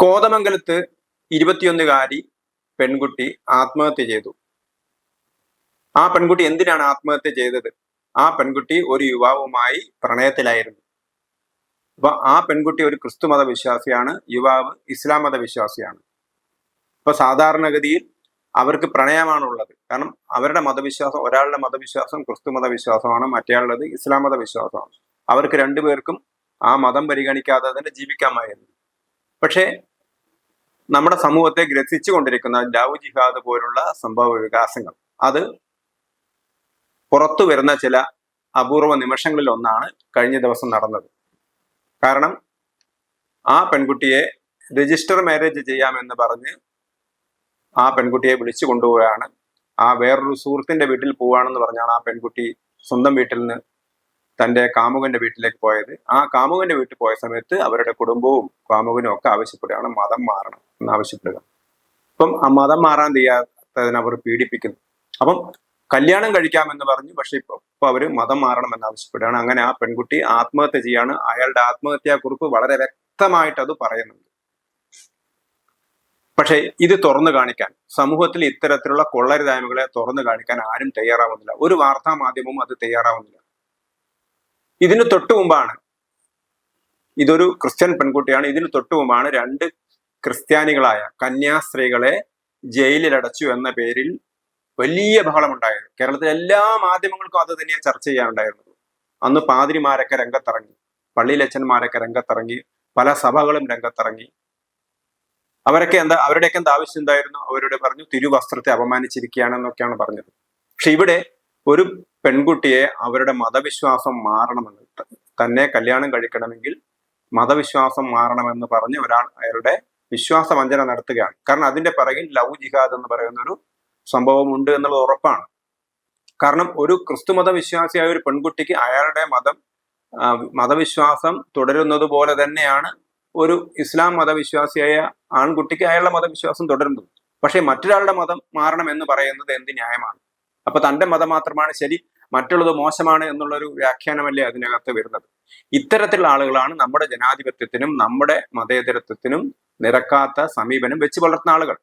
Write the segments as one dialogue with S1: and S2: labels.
S1: കോതമംഗലത്ത് ഇരുപത്തിയൊന്നുകാരി പെൺകുട്ടി ആത്മഹത്യ ചെയ്തു. ആ പെൺകുട്ടി എന്തിനാണ് ആത്മഹത്യ ചെയ്തത്? ആ പെൺകുട്ടി ഒരു യുവാവുമായി പ്രണയത്തിലായിരുന്നു. അപ്പൊ ആ പെൺകുട്ടി ഒരു ക്രിസ്തു മത വിശ്വാസിയാണ് യുവാവ് ഇസ്ലാം മത വിശ്വാസിയാണ് ഇപ്പൊ സാധാരണഗതിയിൽ അവർക്ക് പ്രണയമാണുള്ളത്. കാരണം അവരുടെ മതവിശ്വാസം ഒരാളുടെ മതവിശ്വാസം ക്രിസ്തു മതവിശ്വാസമാണ് മറ്റേയാളുള്ളത് ഇസ്ലാം മത വിശ്വാസമാണ് അവർക്ക് രണ്ടുപേർക്കും ആ മതം പരിഗണിക്കാതെ തന്നെ ജീവിക്കാമായിരുന്നു. പക്ഷേ നമ്മുടെ സമൂഹത്തെ ഗ്രസിച്ചു കൊണ്ടിരിക്കുന്ന ലവ് ജിഹാദ് പോലുള്ള സംഭവ വികാസങ്ങൾ. അത് പുറത്തു വരുന്ന ചില അപൂർവ നിമിഷങ്ങളിൽ ഒന്നാണ് കഴിഞ്ഞ ദിവസം നടന്നത്. കാരണം ആ പെൺകുട്ടിയെ രജിസ്റ്റർ മാരേജ് ചെയ്യാമെന്ന് പറഞ്ഞ് ആ പെൺകുട്ടിയെ വിളിച്ചു കൊണ്ടുപോവുകയാണ്. ആ വേറൊരു സുഹൃത്തിന്റെ വീട്ടിൽ പോവുകയാണെന്ന് പറഞ്ഞാണ് ആ പെൺകുട്ടി സ്വന്തം വീട്ടിൽ നിന്ന് തന്റെ കാമുകന്റെ വീട്ടിലേക്ക് പോയത്. ആ കാമുകന്റെ വീട്ടിൽ പോയ സമയത്ത് അവരുടെ കുടുംബവും കാമുകനും ഒക്കെ ആവശ്യപ്പെടുകയാണ്. മതം മാറണം എന്ന് ആവശ്യപ്പെടുക. അപ്പം ആ മതം മാറാൻ ചെയ്യാത്തതിന് അവർ പീഡിപ്പിക്കുന്നു. അപ്പം കല്യാണം കഴിക്കാമെന്ന് പറഞ്ഞു. പക്ഷെ ഇപ്പൊ ഇപ്പൊ അവർ മതം മാറണം എന്ന് ആവശ്യപ്പെടുകയാണ്. അങ്ങനെ ആ പെൺകുട്ടി ആത്മഹത്യ ചെയ്യാണ്. അയാളുടെ ആത്മഹത്യാ കുറിപ്പ് വളരെ വ്യക്തമായിട്ട് അത് പറയുന്നുണ്ട്. പക്ഷേ ഇത് തുറന്നു കാണിക്കാൻ സമൂഹത്തിൽ ഇത്തരത്തിലുള്ള കൊള്ളരുതായ്മകളെ തുറന്നു കാണിക്കാൻ ആരും തയ്യാറാവുന്നില്ല. ഒരു വാർത്താ മാധ്യമവും അത് തയ്യാറാവുന്നില്ല. ഇതിന് തൊട്ടു മുമ്പാണ്. ഇതൊരു ക്രിസ്ത്യൻ പെൺകുട്ടിയാണ്. ഇതിന് തൊട്ടു മുമ്പാണ് രണ്ട് ക്രിസ്ത്യാനികളായ കന്യാസ്ത്രീകളെ ജയിലിലടച്ചു എന്ന പേരിൽ വലിയ ബഹളമുണ്ടായത്. കേരളത്തിലെ എല്ലാ മാധ്യമങ്ങൾക്കും അത് തന്നെയാണ് ചർച്ച ചെയ്യാനുണ്ടായിരുന്നത്. അന്ന് പാതിരിമാരൊക്കെ രംഗത്തിറങ്ങി പള്ളിയിലച്ഛന്മാരൊക്കെ രംഗത്തിറങ്ങി പല സഭകളും രംഗത്തിറങ്ങി. അവരൊക്കെ എന്താ അവരുടെയൊക്കെ എന്താ ആവശ്യം എന്തായിരുന്നു? അവരോട് പറഞ്ഞു തിരുവസ്ത്രത്തെ അപമാനിച്ചിരിക്കുകയാണെന്നൊക്കെയാണ് പറഞ്ഞത്. പക്ഷെ ഇവിടെ ഒരു പെൺകുട്ടിയെ അവരുടെ മതവിശ്വാസം മാറണമെന്ന്. തന്നെ കല്യാണം കഴിക്കണമെങ്കിൽ മതവിശ്വാസം മാറണമെന്ന് പറഞ്ഞ് ഒരാൾ അയാളുടെ വിശ്വാസവഞ്ചന നടത്തുകയാണ്. കാരണം അതിന്റെ പിറകിൽ ലവ് ജിഹാദ് എന്ന് പറയുന്ന ഒരു സംഭവം ഉണ്ട് എന്നുള്ളത് ഉറപ്പാണ്. കാരണം ഒരു ക്രിസ്തുമത വിശ്വാസിയായ ഒരു പെൺകുട്ടിക്ക് അയാളുടെ മതം മതവിശ്വാസം തുടരുന്നത് പോലെ തന്നെയാണ് ഒരു ഇസ്ലാം മതവിശ്വാസിയായ ആൺകുട്ടിക്ക് അയാളുടെ മതവിശ്വാസം തുടരുന്നത്. പക്ഷേ മറ്റൊരാളുടെ മതം മാറണം എന്ന് പറയുന്നത് എന്ത് ന്യായമാണ്? അപ്പൊ തന്റെ മതം മാത്രമാണ് ശരി മറ്റുള്ളത് മോശമാണ് എന്നുള്ളൊരു വ്യാഖ്യാനമല്ലേ അതിനകത്ത് വരുന്നത്. ഇത്തരത്തിലുള്ള ആളുകളാണ് നമ്മുടെ ജനാധിപത്യത്തിനും നമ്മുടെ മതേതരത്വത്തിനും നിരക്കാത്ത സമീപനം വെച്ച് പുലർത്തുന്ന ആളുകൾ.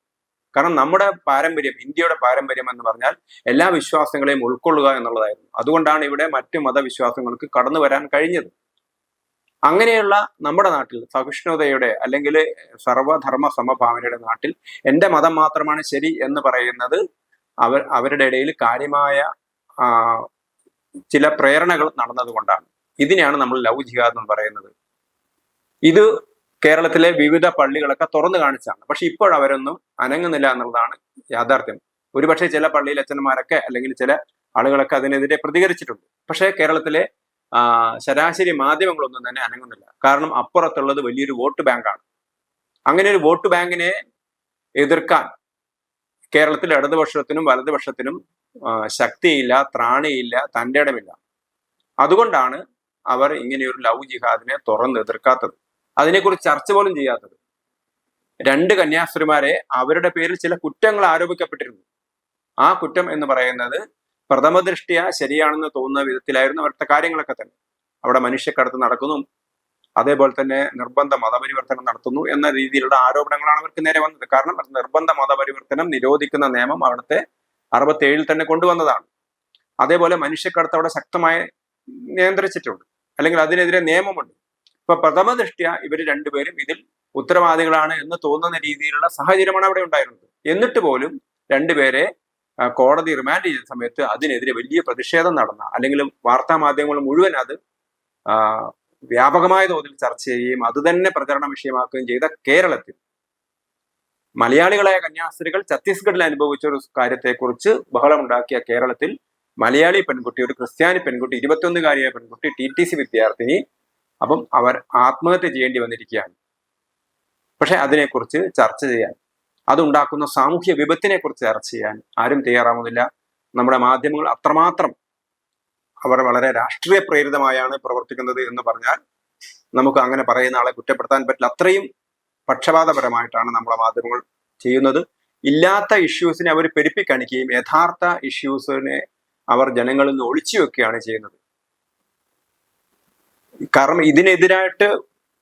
S1: കാരണം നമ്മുടെ പാരമ്പര്യം ഇന്ത്യയുടെ പാരമ്പര്യം എന്ന് പറഞ്ഞാൽ എല്ലാ വിശ്വാസങ്ങളെയും ഉൾക്കൊള്ളുക എന്നുള്ളതായിരുന്നു. അതുകൊണ്ടാണ് ഇവിടെ മറ്റു മതവിശ്വാസങ്ങൾക്ക് കടന്നു വരാൻ കഴിഞ്ഞത്. അങ്ങനെയുള്ള നമ്മുടെ നാട്ടിൽ സഹിഷ്ണുതയുടെ അല്ലെങ്കിൽ സർവധർമ്മ സമഭാവനയുടെ നാട്ടിൽ എന്റെ മതം മാത്രമാണ് ശരി എന്ന് പറയുന്നത് അവർ അവരുടെ ഇടയിൽ കാര്യമായ ചില പ്രേരണകൾ നടന്നതുകൊണ്ടാണ് ഇതിനെയാണ് നമ്മൾ ലവ് ജിഹാദ് എന്ന് പറയുന്നത്. ഇത് കേരളത്തിലെ വിവിധ പള്ളികളൊക്കെ തുറന്നു കാണിച്ചാണ്. പക്ഷെ ഇപ്പോഴവരൊന്നും അനങ്ങുന്നില്ല എന്നുള്ളതാണ് യാഥാർത്ഥ്യം. ഒരുപക്ഷെ ചില പള്ളിയിലെ അച്ഛന്മാരൊക്കെ അല്ലെങ്കിൽ ചില ആളുകളൊക്കെ അതിനെതിരെ പ്രതികരിച്ചിട്ടുണ്ട്. പക്ഷേ കേരളത്തിലെ ശരാശരി മാധ്യമങ്ങളൊന്നും തന്നെ അനങ്ങുന്നില്ല. കാരണം അപ്പുറത്തുള്ളത് വലിയൊരു വോട്ട് ബാങ്കാണ്. അങ്ങനെ ഒരു വോട്ട് ബാങ്കിനെ എതിർക്കാൻ കേരളത്തിൽ ഇടതുപക്ഷത്തിനും വലതുപക്ഷത്തിനും ശക്തിയില്ല ത്രാണിയില്ല തന്റെ ഇടമില്ല. അതുകൊണ്ടാണ് അവർ ഇങ്ങനെയൊരു ലവ് ജിഹാദിനെ തുറന്ന് എതിർക്കാത്തത്. അതിനെക്കുറിച്ച് ചർച്ച പോലും ചെയ്യാത്തത്. രണ്ട് കന്യാസ്ത്രീമാരെ അവരുടെ പേരിൽ ചില കുറ്റങ്ങൾ ആരോപിക്കപ്പെട്ടിരുന്നു. ആ കുറ്റം എന്ന് പറയുന്നത് പ്രഥമ ദൃഷ്ടിയ ശരിയാണെന്ന് തോന്നുന്ന വിധത്തിലായിരുന്നു അവരുടെ കാര്യങ്ങളൊക്കെ തന്നെ. അവിടെ മനുഷ്യക്കടത്ത് നടക്കുന്നു അതേപോലെ തന്നെ നിർബന്ധ മതപരിവർത്തനം നടത്തുന്നു എന്ന രീതിയിലുള്ള ആരോപണങ്ങളാണ് അവർക്ക് നേരെ വന്നത്. കാരണം നിർബന്ധ മതപരിവർത്തനം നിരോധിക്കുന്ന നിയമം അവിടുത്തെ അറുപത്തേഴിൽ തന്നെ കൊണ്ടുവന്നതാണ്. അതേപോലെ മനുഷ്യക്കടത്ത് അവിടെ ശക്തമായി നിയന്ത്രിച്ചിട്ടുണ്ട്. അല്ലെങ്കിൽ അതിനെതിരെ നിയമമുണ്ട്. ഇപ്പൊ പ്രഥമ ദൃഷ്ട്യ ഇവർ രണ്ടുപേരും ഇതിൽ ഉത്തരവാദികളാണ് എന്ന് തോന്നുന്ന രീതിയിലുള്ള സാഹചര്യമാണ് അവിടെ ഉണ്ടായിരുന്നത്. എന്നിട്ട് പോലും രണ്ടുപേരെ കോടതി റിമാൻഡ് ചെയ്ത സമയത്ത് അതിനെതിരെ വലിയ പ്രതിഷേധം നടന്ന അല്ലെങ്കിൽ വാർത്താ മാധ്യമങ്ങൾ മുഴുവൻ അത് വ്യാപകമായ തോതിൽ ചർച്ച ചെയ്യുകയും അത് തന്നെ പ്രചരണ വിഷയമാക്കുകയും ചെയ്ത കേരളത്തിൽ മലയാളികളായ കന്യാസ്ത്രീകൾ ഛത്തീസ്ഗഡിൽ അനുഭവിച്ച ഒരു കാര്യത്തെക്കുറിച്ച് ബഹളമുണ്ടാക്കിയ കേരളത്തിൽ മലയാളി പെൺകുട്ടി ഒരു ക്രിസ്ത്യാനി പെൺകുട്ടി ഇരുപത്തിയൊന്നുകാരിയായ പെൺകുട്ടി ടി ടി സി വിദ്യാർത്ഥിനി അപ്പം അവർ ആത്മഹത്യ ചെയ്യേണ്ടി വന്നിരിക്കുകയാണ്. പക്ഷെ അതിനെക്കുറിച്ച് ചർച്ച ചെയ്യാൻ അതുണ്ടാക്കുന്ന സാമൂഹ്യ വിപത്തിനെ കുറിച്ച് ചർച്ച ചെയ്യാൻ ആരും തയ്യാറാവുന്നില്ല. നമ്മുടെ മാധ്യമങ്ങൾ അത്രമാത്രം അവർ വളരെ രാഷ്ട്രീയ പ്രേരിതമായാണ് പ്രവർത്തിക്കുന്നത് എന്ന് പറഞ്ഞാൽ നമുക്ക് അങ്ങനെ പറയുന്ന ആളെ കുറ്റപ്പെടുത്താൻ പറ്റില്ല. അത്രയും പക്ഷപാതപരമായിട്ടാണ് നമ്മുടെ മാധ്യമങ്ങൾ ചെയ്യുന്നത്. ഇല്ലാത്ത ഇഷ്യൂസിനെ അവർ പെരുപ്പിക്കാണിക്കുകയും യഥാർത്ഥ ഇഷ്യൂസിനെ അവർ ജനങ്ങളിൽ നിന്ന് ഒളിച്ചു വെക്കുകയാണ് ചെയ്യുന്നത്. കാരണം ഇതിനെതിരായിട്ട്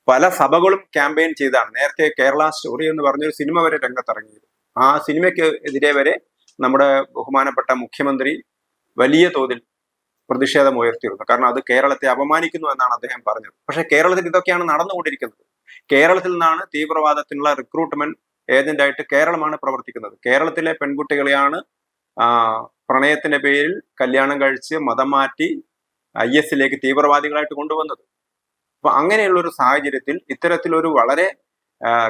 S1: പല സഭകളും ക്യാമ്പയിൻ ചെയ്താണ്. നേരത്തെ കേരള സ്റ്റോറി എന്ന് പറഞ്ഞൊരു സിനിമ വരെ രംഗത്തിറങ്ങിയത് ആ സിനിമയ്ക്ക് എതിരെ വരെ നമ്മുടെ ബഹുമാനപ്പെട്ട മുഖ്യമന്ത്രി വലിയ തോതിൽ പ്രതിഷേധം ഉയർത്തിയിരുന്നു. കാരണം അത് കേരളത്തെ അപമാനിക്കുന്നു എന്നാണ് അദ്ദേഹം പറഞ്ഞത്. പക്ഷെ കേരളത്തിൽ ഇതൊക്കെയാണ് നടന്നുകൊണ്ടിരിക്കുന്നത്. കേരളത്തിൽ നിന്നാണ് തീവ്രവാദത്തിനുള്ള റിക്രൂട്ട്മെന്റ് ഏജന്റായിട്ട് കേരളമാണ് പ്രവർത്തിക്കുന്നത്. കേരളത്തിലെ പെൺകുട്ടികളെയാണ് പ്രണയത്തിന്റെ പേരിൽ കല്യാണം കഴിച്ച് മതം മാറ്റി ഐ എസിലേക്ക് തീവ്രവാദികളായിട്ട് കൊണ്ടുവന്നത്. അപ്പൊ അങ്ങനെയുള്ള ഒരു സാഹചര്യത്തിൽ ഇത്തരത്തിലൊരു വളരെ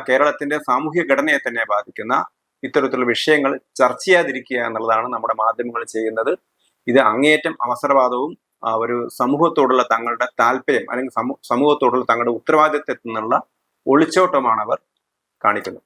S1: കേരളത്തിന്റെ സാമൂഹ്യ ഘടനയെ തന്നെ ബാധിക്കുന്ന ഇത്തരത്തിലുള്ള വിഷയങ്ങൾ ചർച്ച ചെയ്യാതിരിക്കുക എന്നുള്ളതാണ് നമ്മുടെ മാധ്യമങ്ങൾ ചെയ്യുന്നത്. ഇത് അങ്ങേയറ്റം അവസരവാദവും ഒരു സമൂഹത്തോടുള്ള തങ്ങളുടെ താല്പര്യം അല്ലെങ്കിൽ സമൂ- സമൂഹത്തോടുള്ള തങ്ങളുടെ ഉത്തരവാദിത്വത്തിൽ നിന്നുള്ള ഒളിച്ചോട്ടമാണ് അവർ കാണിക്കുന്നത്.